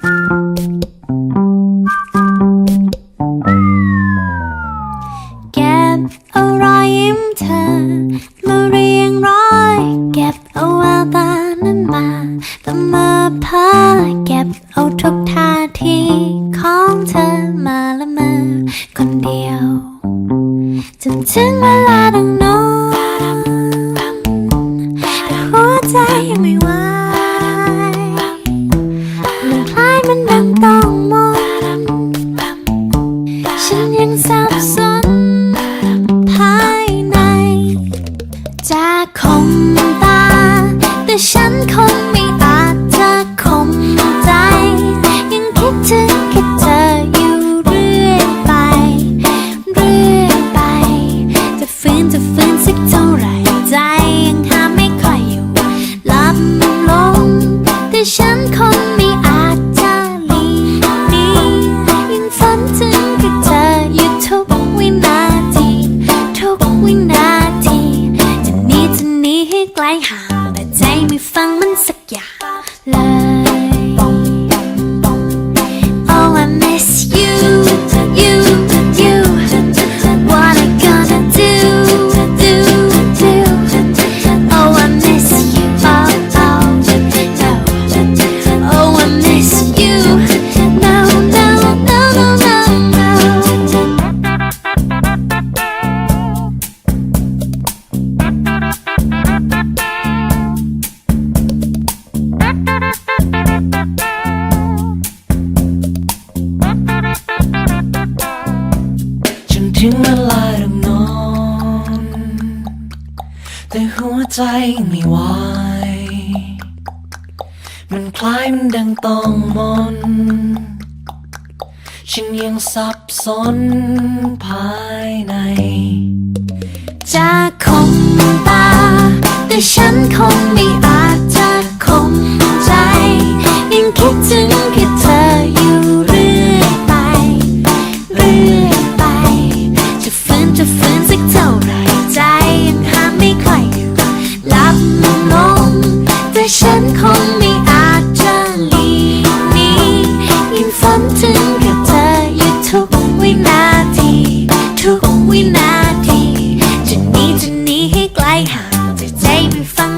เก็บเอารอยยิ้มเธอ มาเรียงร้อย เก็บเอาแววตานั้นมาแต่มาเพ้อเก็บเอาทุกท่าทีของเธอมาละเมอคนเดียว จนถึงเวลาดังโน้นแต่หัวใจยังไม่วมัน จะคมต ถึงเวลาต้องนอน แต่หัวใจไม่ไหวมันคล้ายมันดังต้องมน ฉันยังสับสนภายใน จะคมตา แต่ฉันคง baby fun.